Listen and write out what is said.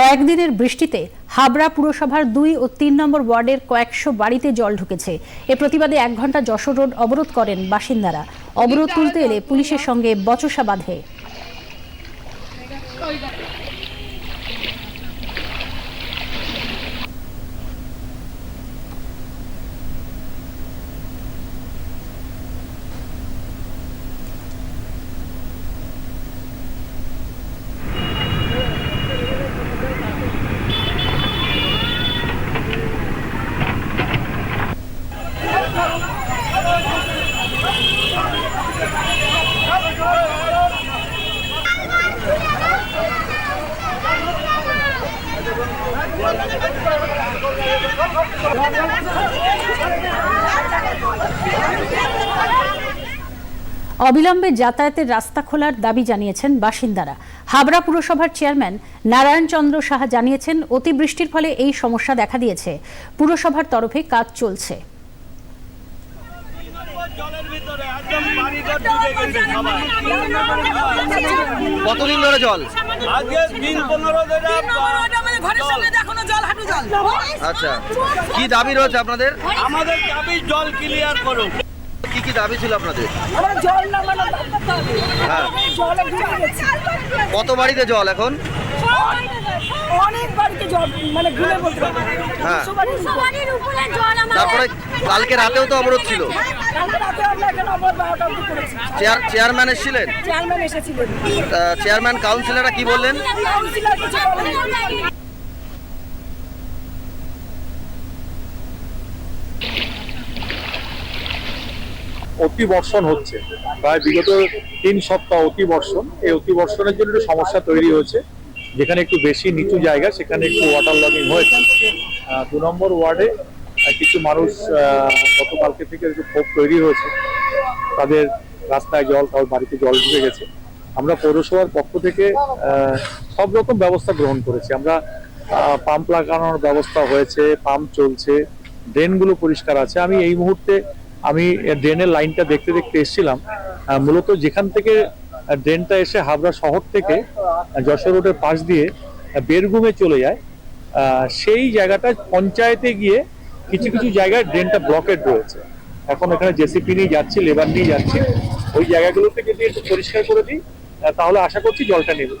কয়েকদিনের বৃষ্টিতে হাবড়া পুরসভার দুই ও তিন নম্বর ওয়ার্ডের কয়েকশো বাড়িতে জল ঢুকেছে। এ প্রতিবাদে এক ঘণ্টা যশোর রোড অবরোধ করেন বাসিন্দারা। অবরোধ তুলতে এলে পুলিশের সঙ্গে বচসা বাঁধে। অবিলম্বে যাতায়াতের রাস্তা খোলার দাবি জানিয়েছেন বাসিন্দারা। হাবড়া পুরসভার চেয়ারম্যান নারায়ণ চন্দ্র সাহা জানিয়েছেন অতিবৃষ্টির ফলে এই সমস্যা দেখা দিয়েছে। পুরসভার তরফে কাজ চলছে। কতদিন ধরে জল? আজকে দিন পনেরো ধরে ঘরের সামনে এখনও জল হাঁটু জল। আচ্ছা। কি দাবি রয়েছে আপনাদের? আমাদের দাবি জল ক্লিয়ার করুন কি কি দাবি ছিল আপনাদের? আমরা জল না মানে হ্যাঁ। কত বাড়িতে জল এখন? অনেক বাড়িতে জল মানে ঘুরে বলতে হ্যাঁ। তারপরে কালকে রাতেও তো অবরোধ ছিল। চেয়ারম্যান এসেছিলেন? চেয়ারম্যান এসেছিলেন। আহ, চেয়ারম্যান কাউন্সিলররা কি বললেন? অতি বর্ষণ হচ্ছে। প্রায় বিগত তিন সপ্তাহ অতি বর্ষণ এই অতি বর্ষণের জন্য একটু সমস্যা তৈরি হয়েছে। যেখানে একটু বেশি নিচু জায়গা, সেখানে একটু ওয়াটার লগিং হয়েছে। দু নম্বর ওয়ার্ডে কিছু মানুষ গতকালকে থেকে একটু ক্ষোভ তৈরি হয়েছে। তাদের রাস্তায় জল কারোর বাড়িতে জল ঢুকে গেছে। আমরা পৌরসভার পক্ষ থেকে সব রকম ব্যবস্থা গ্রহণ করেছি। আমরা পাম্প লাগানোর ব্যবস্থা হয়েছে পাম্প চলছে ড্রেনগুলো পরিষ্কার আছে। আমি এই মুহূর্তে আমি ড্রেনের লাইনটা দেখতে দেখতে এসেছিলাম। মূলত যেখান থেকে ড্রেনটা এসে হাবড়া শহর থেকে যশোর রোডের পাশ দিয়ে বেরগুমে চলে যায়। সেই জায়গাটা পঞ্চায়েতে গিয়ে কিছু কিছু জায়গায় ড্রেনটা ব্লকেড রয়েছে। এখন এখানে জেসিপি নিয়ে যাচ্ছি লেবার নিয়ে যাচ্ছি। ওই জায়গাগুলোতে যদি একটু পরিষ্কার করে দিই তাহলে আশা করছি জলটা নেবে।